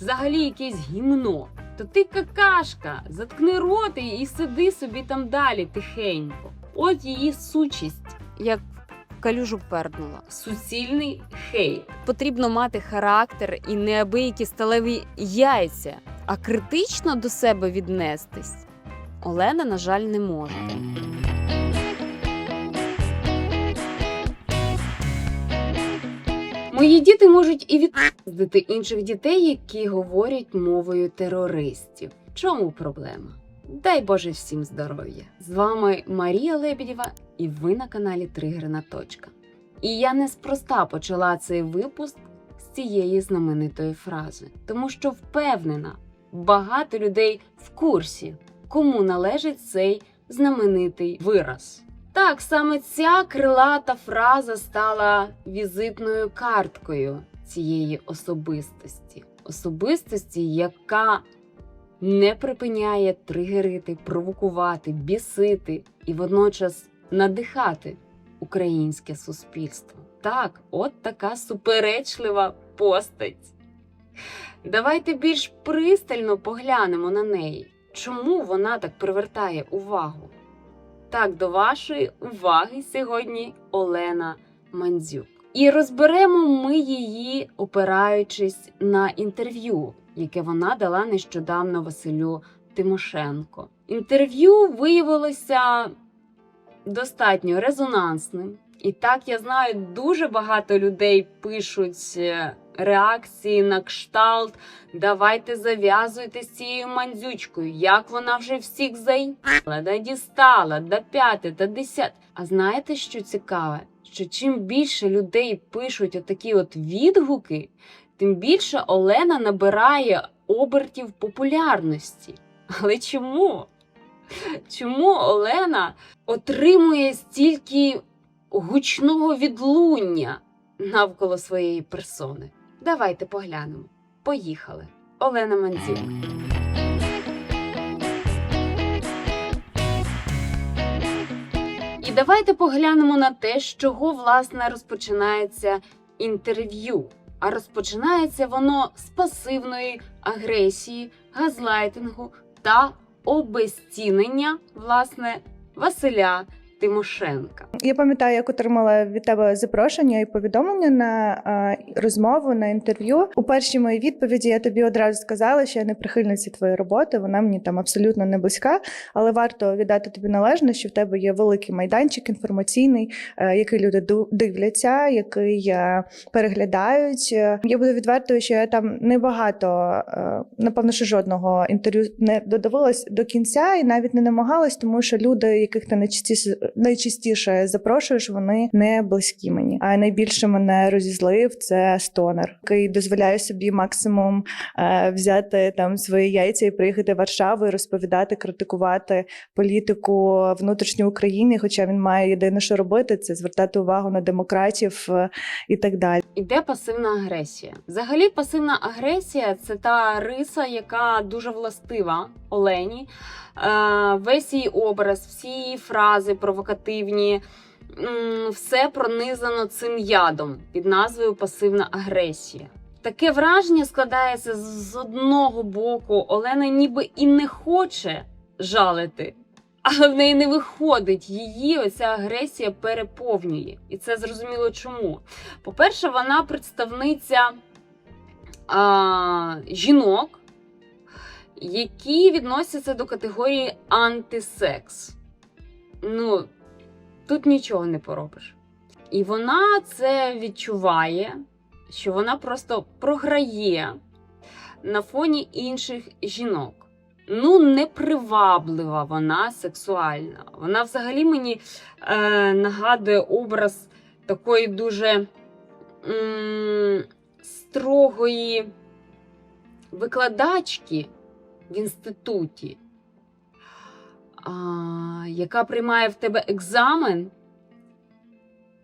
взагалі якесь гімно, то ти какашка, заткни роти і сиди собі там далі тихенько. От її сучість, Як калюжу перднула. суцільний хейт. Потрібно мати характер і неабиякі сталеві яйця, а критично до себе віднестись. Олена, на жаль, не може. Мої діти можуть і відпустити інших дітей, які говорять мовою терористів. Чому проблема? Дай Боже всім здоров'я! З вами Марія Лебедєва, і ви на каналі Тригерна Точка. І я неспроста почала цей випуск з цієї знаменитої фрази, тому що впевнена, багато людей в курсі, кому належить цей знаменитий вираз. Так, саме ця крилата фраза стала візитною карткою цієї особистості. Особистості, яка не припиняє тригерити, провокувати, бісити і водночас надихати українське суспільство. Так, от така суперечлива постать. Давайте більш пристально поглянемо на неї. Чому вона так привертає увагу? Так, до вашої уваги сьогодні Олена Мандзюк. І розберемо ми її, опираючись на інтерв'ю, яке вона дала нещодавно Василю Тимошенко. Інтерв'ю виявилося достатньо резонансним. І так я знаю, дуже багато людей пишуть е, реакції на кшталт. Давайте зав'язуйте з цією мандзючкою, як вона вже всіх заїхала, да дістала, да п'яте, да десяте. А знаєте, що цікаве? Що чим більше людей пишуть отакі от відгуки, тим більше Олена набирає обертів популярності. Але чому? Чому Олена отримує стільки гучного відлуння навколо своєї персони? Давайте поглянемо. Поїхали. Олена Мандзюк. І давайте поглянемо на те, з чого власне розпочинається інтерв'ю. А розпочинається воно з пасивної агресії, газлайтингу та обезцінення власне Василя Тимошенка. Я пам'ятаю, як отримала від тебе запрошення і повідомлення на розмову на інтерв'ю. У першій моїй відповіді я тобі одразу сказала, що я не прихильниця твоєї роботи. Вона мені там абсолютно не близька, але варто віддати тобі належне, що в тебе є великий майданчик інформаційний, е, який люди дивляться, який е, переглядають. Я буду відвертою, що я там небагато, е, напевно, що жодного інтерв'ю не додивилась до кінця і навіть не намагалась, тому що люди, яких ти найчастіше найчастіше запрошуєш, вони не близькі мені. А найбільше мене розізлив це стонер, який дозволяє собі максимум е, взяти там свої яйця і приїхати в Варшаву і розповідати, критикувати політику внутрішньої України. Хоча він має єдине, що робити, це звертати увагу на демократів е, і так далі. Іде пасивна агресія. Взагалі, пасивна агресія це та риса, яка дуже властива Олені. Е, весь її образ, всі її фрази провокативні, все пронизано цим ядом під назвою пасивна агресія. Таке враження складається з одного боку, Олена ніби і не хоче жалити, але в неї не виходить. Її оця агресія переповнює. І це зрозуміло чому. По-перше, вона представниця а, жінок, які відносяться до категорії антисекс. Ну, тут нічого не поробиш. І вона це відчуває, що вона просто програє на фоні інших жінок. Ну, неприваблива вона сексуальна. Вона взагалі мені е, нагадує образ такої дуже м, строгої викладачки в інституті, а, яка приймає в тебе екзамен,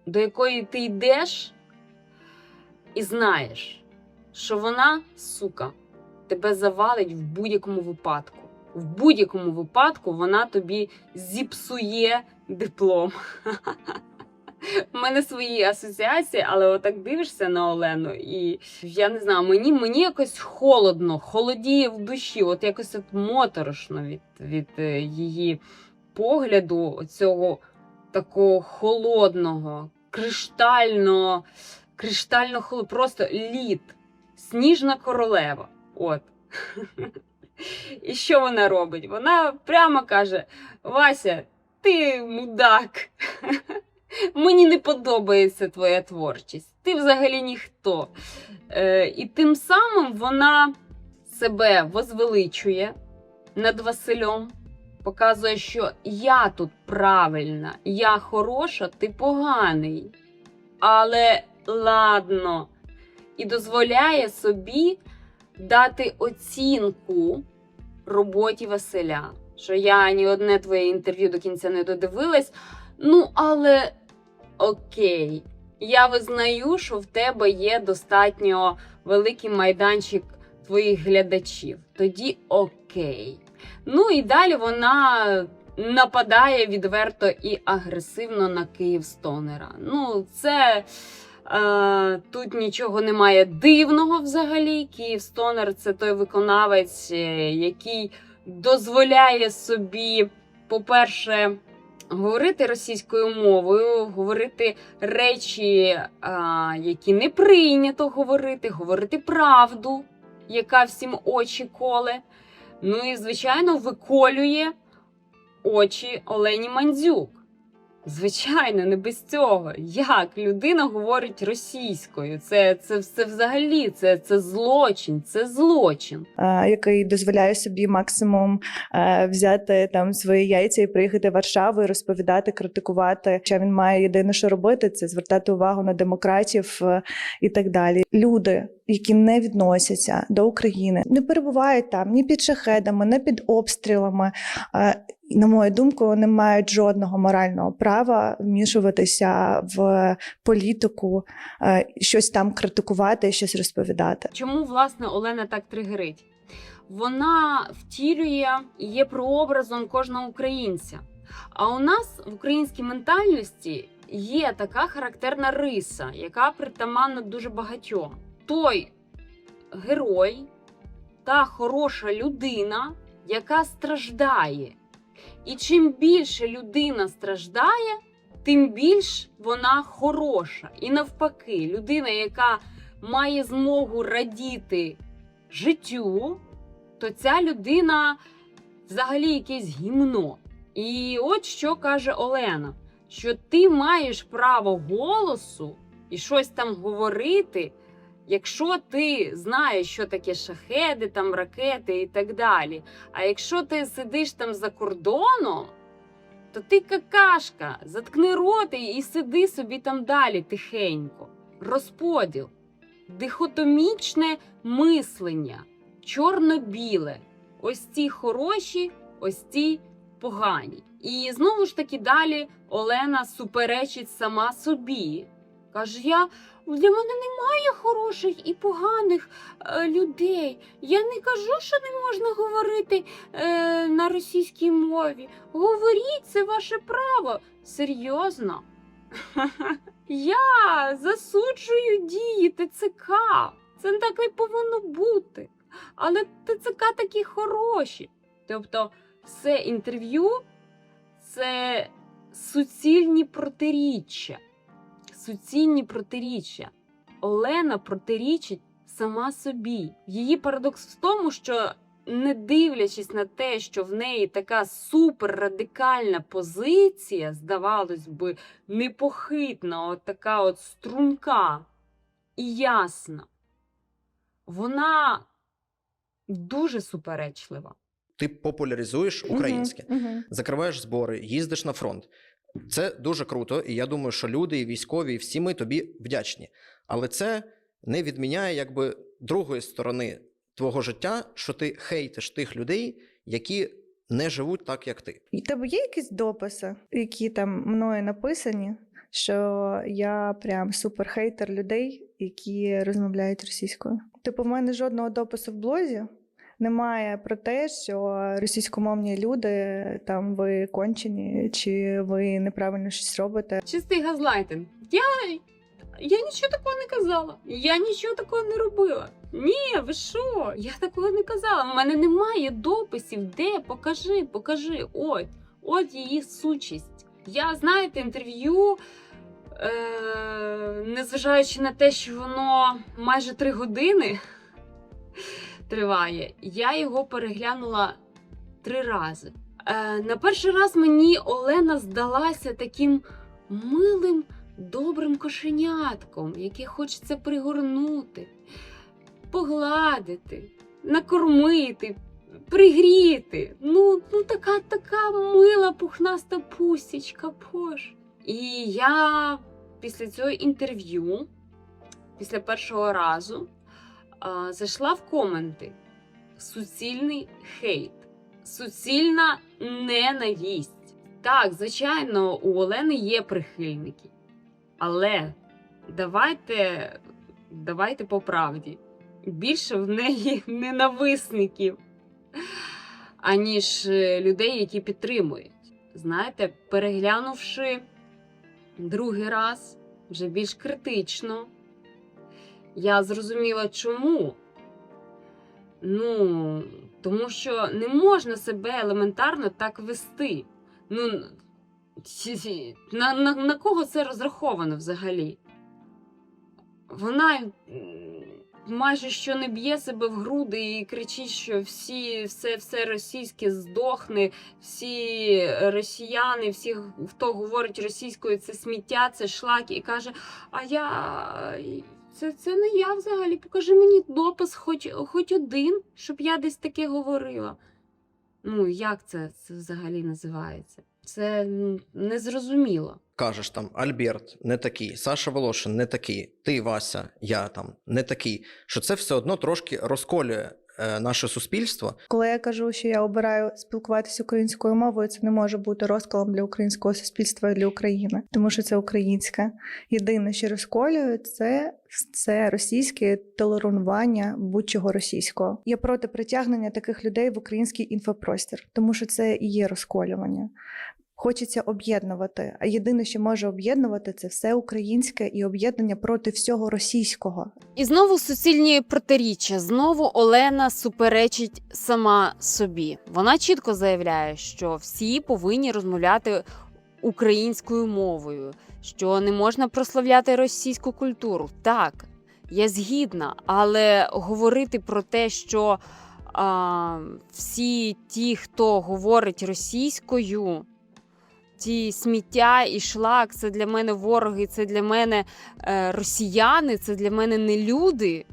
до якої ти йдеш і знаєш, що вона, сука, тебе завалить в будь-якому випадку. В будь-якому випадку вона тобі зіпсує диплом. У мене свої асоціації, але отак дивишся на Олену, і я не знаю, мені, мені якось холодно, холодіє в душі, от якось от моторошно від, від е, її погляду, цього такого холодного, криштально, криштально холодного, просто лід, сніжна королева. От. І що вона робить? Вона прямо каже: Вася, ти мудак. Мені не подобається твоя творчість. Ти взагалі ніхто. Е, і тим самим вона себе возвеличує над Василем, показує, що я тут правильна, я хороша, ти поганий. Але ладно. І дозволяє собі дати оцінку роботі Василя. Що я ні одне твоє інтерв'ю до кінця не додивилась. Ну, але окей, я визнаю, що в тебе є достатньо великий майданчик твоїх глядачів. Тоді окей. Ну і далі вона нападає відверто і агресивно на Київстонера. Ну, це. Е, тут нічого немає дивного взагалі. Київстонер це той виконавець, е, який дозволяє собі, по-перше, говорити російською мовою, говорити речі, а, які не прийнято говорити, говорити правду, яка всім очі коле. Ну і, звичайно, виколює очі Олені Мандзюк. Звичайно, не без цього. Як людина говорить російською? Це, це, це взагалі це, це злочин, це злочин. який дозволяє собі максимум е, взяти там свої яйця і приїхати в Варшаву і розповідати, критикувати. Що він має єдине, що робити, це звертати увагу на демократів е, і так далі. Люди, які не відносяться до України, не перебувають там ні під шахедами, ні під обстрілами. Е, на мою думку, не мають жодного морального права вмішуватися в політику, е, щось там критикувати, щось розповідати. Чому власне Олена так тригерить? Вона втілює і є прообразом кожного українця. А у нас в українській ментальності є така характерна риса, яка притаманна дуже багатьом. Той герой, та хороша людина, яка страждає. І чим більше людина страждає, тим більш вона хороша. І навпаки, людина, яка має змогу радіти життю, то ця людина взагалі якесь гімно. І от що каже Олена: що ти маєш право голосу і щось там говорити, якщо ти знаєш, що таке шахеди, там ракети і так далі. А якщо ти сидиш там за кордоном, то ти какашка, заткни роти і сиди собі там далі тихенько. Розподіл, дихотомічне мислення, чорно-біле. Ось ці хороші, ось ці погані. І знову ж таки далі Олена суперечить сама собі. Каже: я для мене немає хороших і поганих е, людей. Я не кажу, що не можна говорити е, на російській мові. Говоріть, це ваше право. Серйозно. Я засуджую дії ТЦК. Це так і повинно бути. Але ТЦК такі хороші. Тобто, все інтерв'ю це суцільні протиріччя. Суцільні протиріччя. Олена протирічить сама собі. Її парадокс в тому, що не дивлячись на те, що в неї така суперрадикальна позиція, здавалось би, непохитна, от така от струнка і ясна, вона дуже суперечлива. Ти популяризуєш українське, Мгм, мгм. закриваєш збори, їздиш на фронт. Це дуже круто, і я думаю, що люди, і військові, і всі ми тобі вдячні. Але це не відміняє якби другої сторони твого життя, що ти хейтиш тих людей, які не живуть так, як ти. І тебе є якісь дописи, які там мною написані, що я прям суперхейтер людей, які розмовляють російською. Типу, в мене жодного допису в блозі немає про те, що російськомовні люди там ви кончені, чи ви неправильно щось робите. Чистий газлайтинг. Я, я нічого такого не казала. Я нічого такого не робила. Ні, ви що? Я такого не казала. У мене немає дописів. Де? Покажи, покажи. От, от її сучість. Я, знаєте, інтерв'ю, е- незважаючи на те, що воно майже три години триває, я його переглянула три рази. Е, на перший раз мені Олена здалася таким милим, добрим кошенятком, яке хочеться пригорнути, погладити, накормити, пригріти. Ну, ну така така мила пухнаста пусічка, боже. І я після цього інтерв'ю, після першого разу, а, зайшла в коменти. Суцільний хейт, суцільна ненависть. Так, звичайно, у Олени є прихильники. Але давайте, давайте по правді. Більше в неї ненависників, аніж е, людей, які підтримують. Знаєте, переглянувши другий раз, вже більш критично, я зрозуміла, чому. Ну, тому що не можна себе елементарно так вести. Ну, на, на, на кого це розраховано взагалі? Вона майже що не б'є себе в груди і кричить, що всі, все, все російське здохне, всі росіяни, всі, хто говорить російською, це сміття, це шлаки, і каже: А я. Це, це не я взагалі. Покажи мені допис, хоч, хоч один, щоб я десь таке говорила. Ну, як це, це взагалі називається? Це незрозуміло. Кажеш там Альберт не такий, Саша Волошин не такий, ти Вася, я там не такий. Що це все одно трошки розколює наше суспільство. Коли я кажу, що я обираю спілкуватися українською мовою, це не може бути розколом для українського суспільства і для України, тому що це українська. Єдине, що розколює, це, це російське толерування будь-чого російського. Я проти притягнення таких людей в український інфопростір, тому що це і є розколювання. Хочеться об'єднувати, а єдине, що може об'єднувати, це все українське і об'єднання проти всього російського. І знову суцільні протиріччя. Знову Олена суперечить сама собі. Вона чітко заявляє, що всі повинні розмовляти українською мовою, що не можна прославляти російську культуру. Так, я згідна, але говорити про те, що а, всі ті, хто говорить російською, ті сміття і шлак, це для мене вороги, це для мене е, росіяни, це для мене не люди.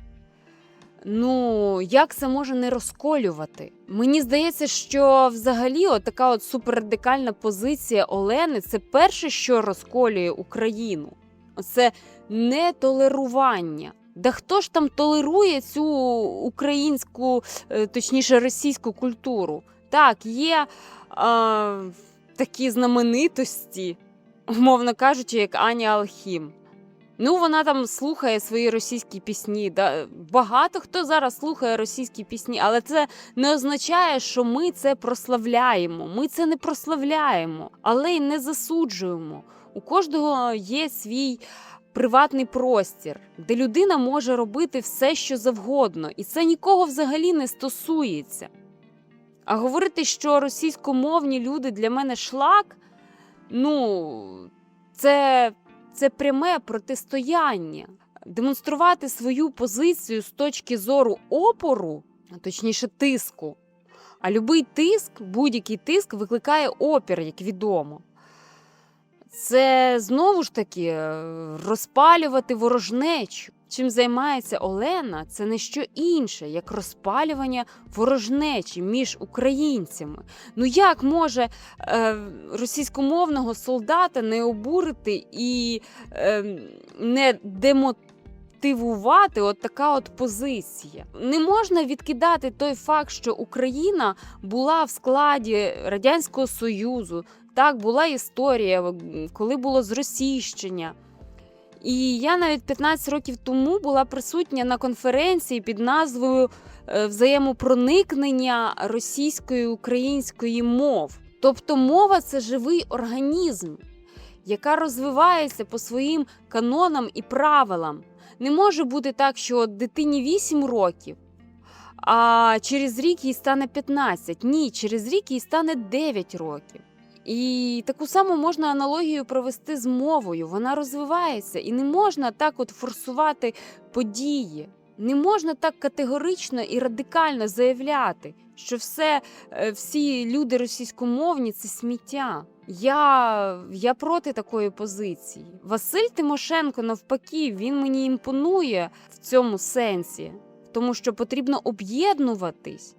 Ну, як це може не розколювати? Мені здається, що взагалі от така от суперрадикальна позиція Олени це перше, що розколює Україну. Це нетолерування. Да хто ж там толерує цю українську, е, точніше російську культуру? Так, є а, такі знаменитості, умовно кажучи, як Аня Алхім. Ну, вона там слухає свої російські пісні. Да. Багато хто зараз слухає російські пісні, але це не означає, що ми це прославляємо. Ми це не прославляємо, але й не засуджуємо. У кожного є свій приватний простір, де людина може робити все, що завгодно, і це нікого взагалі не стосується. А говорити, що російськомовні люди для мене шлак, ну, це, це пряме протистояння. Демонструвати свою позицію з точки зору опору, точніше тиску. А любий тиск, будь-який тиск викликає опір, як відомо. Це знову ж таки розпалювати ворожнечу. Чим займається Олена, це не що інше, як розпалювання ворожнечі між українцями. Ну як може е, російськомовного солдата не обурити і е, не демотивувати от така от позиція? Не можна відкидати той факт, що Україна була в складі Радянського Союзу. Так, була історія, коли було зросійщення. І я навіть 15 років тому була присутня на конференції під назвою е, Взаємопроникнення російської української мов. Тобто мова це живий організм, яка розвивається по своїм канонам і правилам. Не може бути так, що дитині 8 років, а через рік їй стане 15. Ні, через рік їй стане 9 років. І таку саму можна аналогію провести з мовою. Вона розвивається, і не можна так от форсувати події. Не можна так категорично і радикально заявляти, що все, е, всі люди російськомовні це сміття. Я, я проти такої позиції. Василь Тимошенко, навпаки, він мені імпонує в цьому сенсі, тому що потрібно об'єднуватись.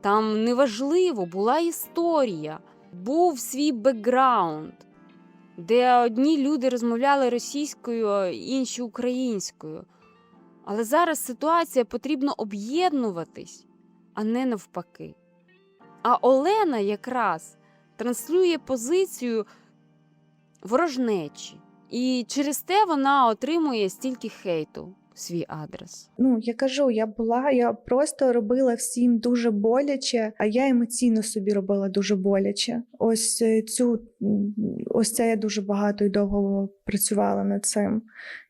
Там неважливо, була історія, був свій бекграунд, де одні люди розмовляли російською, інші українською. Але зараз ситуація потрібно об'єднуватись, а не навпаки. А Олена якраз транслює позицію ворожнечі, і через те вона отримує стільки хейту свій адрес. Ну я кажу, я була, я просто робила всім дуже боляче, а я емоційно собі робила дуже боляче. Ось е, цю ось це я дуже багато і довго працювала над цим.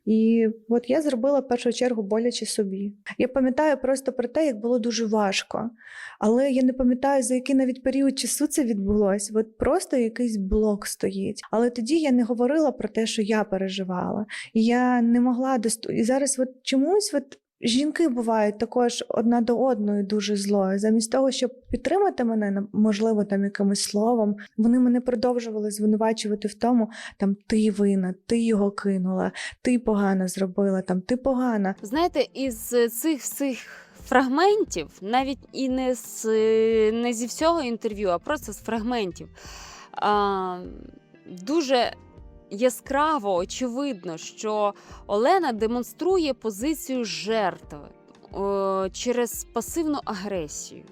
І от я зробила в першу чергу боляче собі. Я пам'ятаю просто про те, як було дуже важко. Але я не пам'ятаю, за який навіть період часу це відбулося. От просто якийсь блок стоїть. Але тоді я не говорила про те, що я переживала. І я не могла досту... І зараз от чомусь от жінки бувають також одна до одної дуже злою. Замість того, щоб підтримати мене, можливо, там якимось словом, вони мене продовжували звинувачувати в тому, там ти винна, ти його кинула, ти погано зробила, там ти погана. Знаєте, із цих всіх фрагментів, навіть і не, з, не зі всього інтерв'ю, а просто з фрагментів, а, дуже яскраво очевидно, що Олена демонструє позицію жертви через пасивну агресію.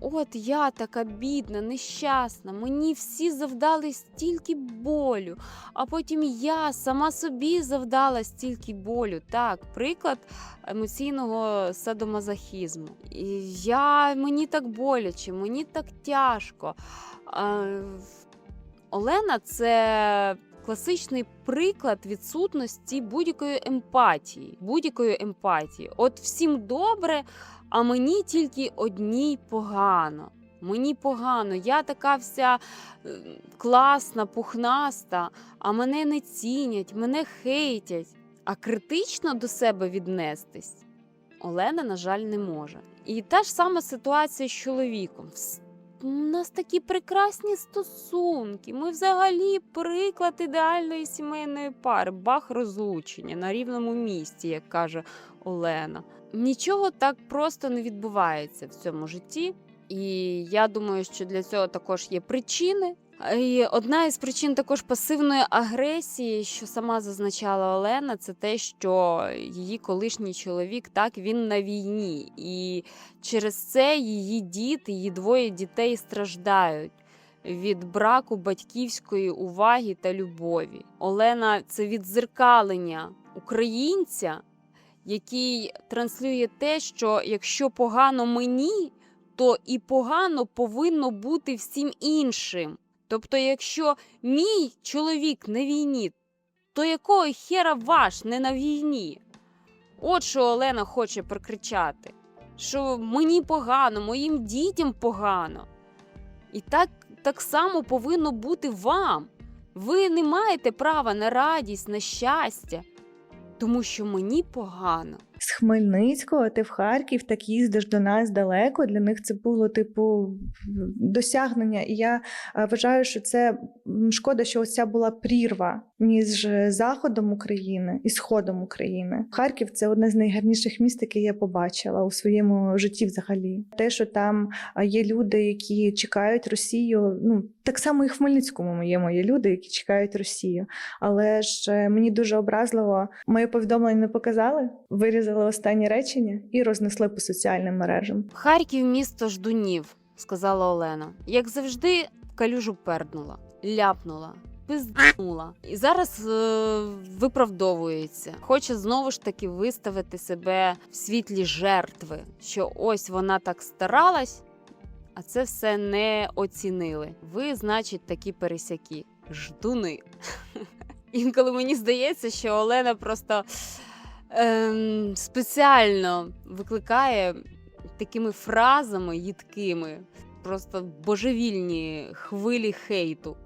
От я така бідна, нещасна, мені всі завдали стільки болю, а потім я сама собі завдала стільки болю. Так, приклад емоційного садомазохізму. Я, мені так боляче, мені так тяжко. Олена це класичний приклад відсутності будь-якої емпатії. Будь-якої емпатії. От всім добре, а мені тільки одній погано. Мені погано, я така вся е, класна, пухнаста, а мене не цінять, мене хейтять. А критично до себе віднестись Олена, на жаль, не може. І та ж сама ситуація з чоловіком. У нас такі прекрасні стосунки. Ми взагалі приклад ідеальної сімейної пари, бах розлучення на рівному місці, як каже Олена. Нічого так просто не відбувається в цьому житті. І я думаю, що для цього також є причини. І одна із причин також пасивної агресії, що сама зазначала Олена, це те, що її колишній чоловік так він на війні, і через це її діти, її двоє дітей страждають від браку батьківської уваги та любові. Олена це відзеркалення українця, який транслює те, що якщо погано мені, то і погано повинно бути всім іншим. Тобто, якщо мій чоловік на війні, то якого хера ваш не на війні? От що Олена хоче прокричати, що мені погано, моїм дітям погано. І так, так само повинно бути вам. Ви не маєте права на радість, на щастя, тому що мені погано. З Хмельницького ти в Харків так їздиш до нас далеко. Для них це було типу досягнення. І я е, вважаю, що це шкода, що ось ця була прірва між е, заходом України і сходом України. Харків це одне з найгарніших міст, яке я побачила у своєму житті. Взагалі, те, що там е, є люди, які чекають Росію. Ну так само і в Хмельницькому моєму є люди, які чекають Росію. Але ж мені дуже образливо моє повідомлення не показали, вирізали останнє речення і рознесли по соціальним мережам. Харків місто ждунів, сказала Олена. Як завжди, калюжу перднула, ляпнула. пизнула. І зараз е, виправдовується. Хоче знову ж таки виставити себе в світлі жертви, що ось вона так старалась, а це все не оцінили. Ви, значить, такі пересяки. Ждуни. Інколи мені здається, що Олена просто ем, спеціально викликає такими фразами їдкими, просто божевільні хвилі хейту.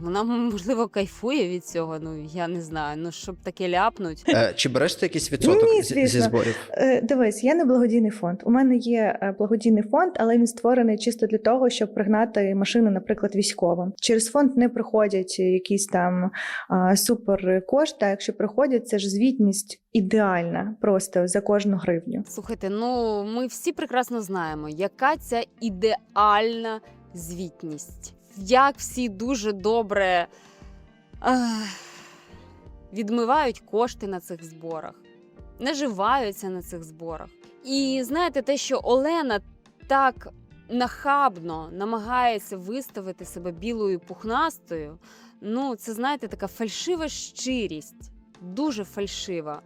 Вона, можливо, кайфує від цього, ну я не знаю. Ну, щоб таке ляпнуть. Е, Чи береш ти якийсь відсоток Ні, зі, зі зборів? Е, Дивись, я не благодійний фонд. У мене є е, благодійний фонд, але він створений чисто для того, щоб пригнати машину, наприклад, військовим. Через фонд не приходять якісь там а, супер кошти. А якщо приходять, це ж звітність ідеальна просто за кожну гривню. Слухайте, ну ми всі прекрасно знаємо, яка ця ідеальна звітність. Як всі дуже добре відмивають кошти на цих зборах, наживаються на цих зборах. І знаєте, те, що Олена так нахабно намагається виставити себе білою пухнастою, ну це знаєте, така фальшива щирість, дуже фальшива.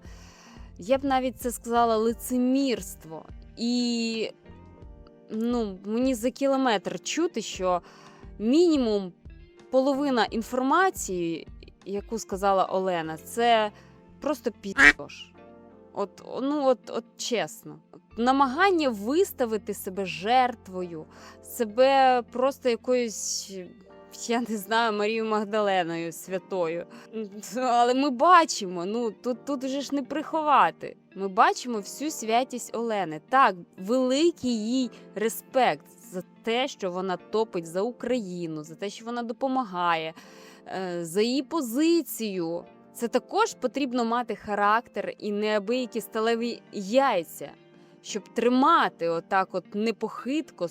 Я б навіть це сказала лицемірство. І ну, мені за кілометр чути, що мінімум половина інформації, яку сказала Олена, це просто піш. От, ну, от, от чесно, намагання виставити себе жертвою, себе просто якоюсь, я не знаю, Марією Магдаленою святою. Але ми бачимо, ну тут, тут вже ж не приховати. Ми бачимо всю святість Олени. Так, великий їй респект за те, що вона топить за Україну, за те, що вона допомагає, е, за її позицію. Це також потрібно мати характер і неабиякі сталеві яйця, щоб тримати отак, от непохитко,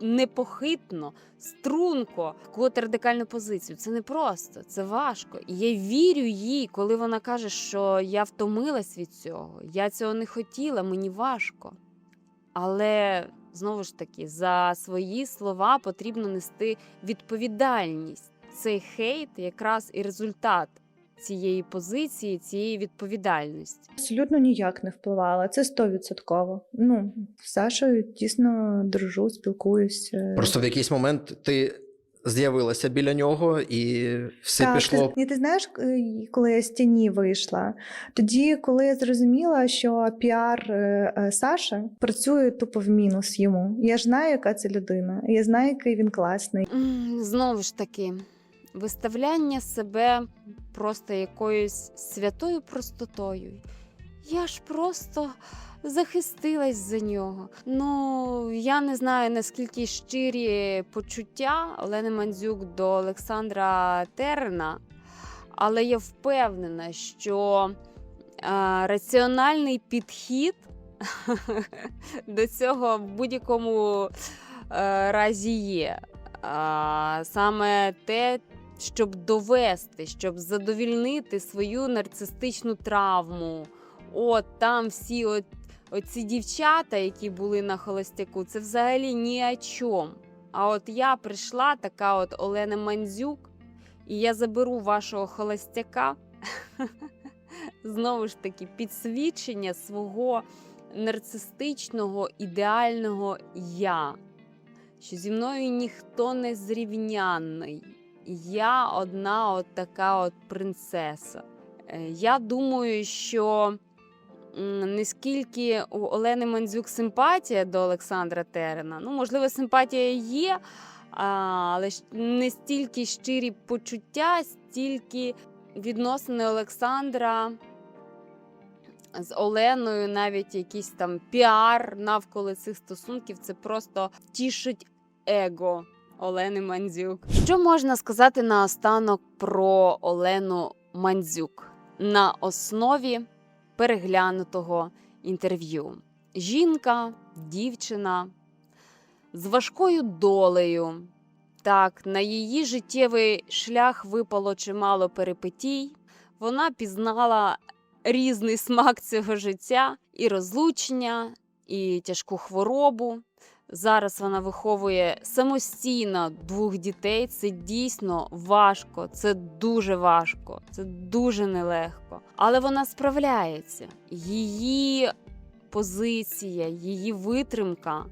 непохитно, струнко таку радикальну позицію. Це не просто, це важко. І я вірю їй, коли вона каже, що я втомилась від цього, я цього не хотіла, мені важко. Але знову ж таки, за свої слова потрібно нести відповідальність. Цей хейт якраз і результат цієї позиції, цієї відповідальності. Абсолютно ніяк не впливала. Це стовідсотково. Ну, з Сашою дійсно дружу, спілкуюсь. е, Просто в якийсь момент ти з'явилася біля нього і все так, пішло. Ти, і ти знаєш, е, коли я з тіні вийшла, тоді, коли я зрозуміла, що піар е, Саша працює тупо в мінус йому. Я ж знаю, яка це людина. Я знаю, який він класний. Знову ж таки, виставляння себе просто якоюсь святою простотою. Я ж просто захистилась за нього. Ну, я не знаю, наскільки щирі почуття Олени Мандзюк до Олександра Терна, але я впевнена, що а, раціональний підхід до цього в будь-якому е, разі є. А, саме те, щоб довести, щоб задовільнити свою нарцистичну травму. От там всі от, оці дівчата, які були на холостяку, це взагалі ні о чому. А от я прийшла, така от Олена Мандзюк, і я заберу вашого холостяка. Знову ж таки, підсвідчення свого нарцистичного ідеального я що зі мною ніхто не зрівнянний. Я одна от така от принцеса. Е, Я думаю, що м, не скільки у Олени Мандзюк симпатія до Олександра Терена, ну, можливо, симпатія є, але не стільки щирі почуття, стільки відносини Олександра з Оленою, навіть якийсь там піар навколо цих стосунків, це просто тішить его Олени Мандзюк. Що можна сказати наостанок про Олену Мандзюк на основі переглянутого інтерв'ю? Жінка, дівчина з важкою долею. Так, на її життєвий шлях випало чимало перипетій. Вона пізнала різний смак цього життя, і розлучення, і тяжку хворобу. Зараз вона виховує самостійно двох дітей. Це дійсно важко, це дуже важко, це дуже нелегко. Але вона справляється. Її позиція, її витримка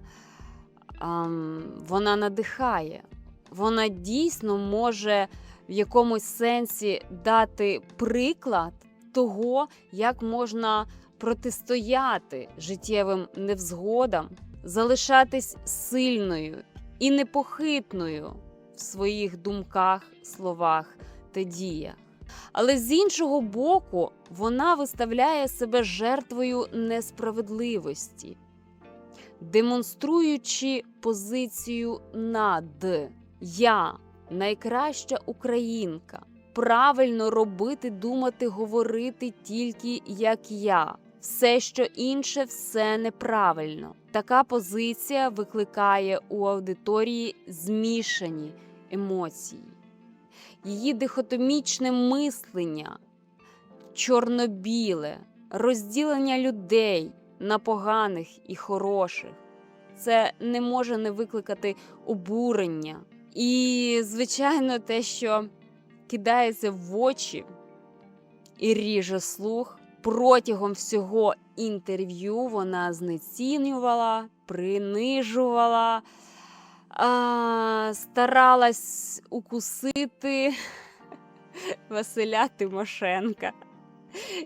ам, вона надихає. Вона дійсно може в якомусь сенсі дати приклад того, як можна протистояти життєвим невзгодам, залишатись сильною і непохитною в своїх думках, словах та діях. Але з іншого боку, вона виставляє себе жертвою несправедливості, демонструючи позицію над я найкраща українка. Правильно робити, думати, говорити тільки як я. Все, що інше, все неправильно. Така позиція викликає у аудиторії змішані емоції. Її дихотомічне мислення, чорно-біле, розділення людей на поганих і хороших. Це не може не викликати обурення. І, звичайно, те, що кидається в очі і ріже слух. Протягом всього інтерв'ю вона знецінювала, принижувала, старалась укусити Василя Тимошенка.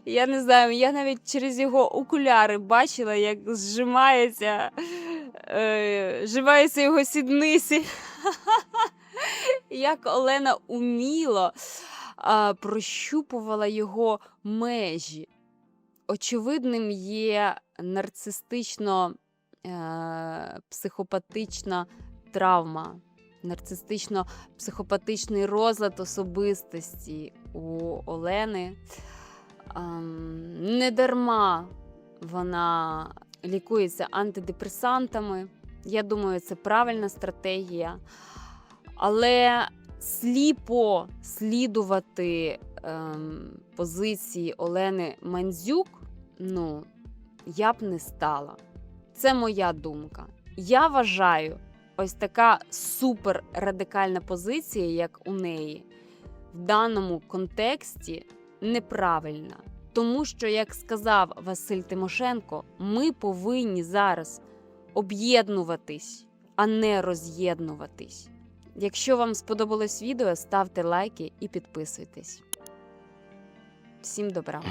Я не знаю, я навіть через його окуляри бачила, як зжимається, е, зжимаються його сідниці. Як Олена уміло а, прощупувала його межі. Очевидним є нарцистично е, травма, нарцистично-психопатичний розлад особистості у Олени. Ем, Недарма вона лікується антидепресантами. Я думаю, це правильна стратегія. Але сліпо слідувати ем, позиції Олени Мандзюк, ну, я б не стала. Це моя думка. Я вважаю, ось така супер радикальна позиція, як у неї, в даному контексті неправильна. Тому що, як сказав Василь Тимошенко, ми повинні зараз об'єднуватись, а не роз'єднуватись. Якщо вам сподобалось відео, ставте лайки і підписуйтесь. Всім добра!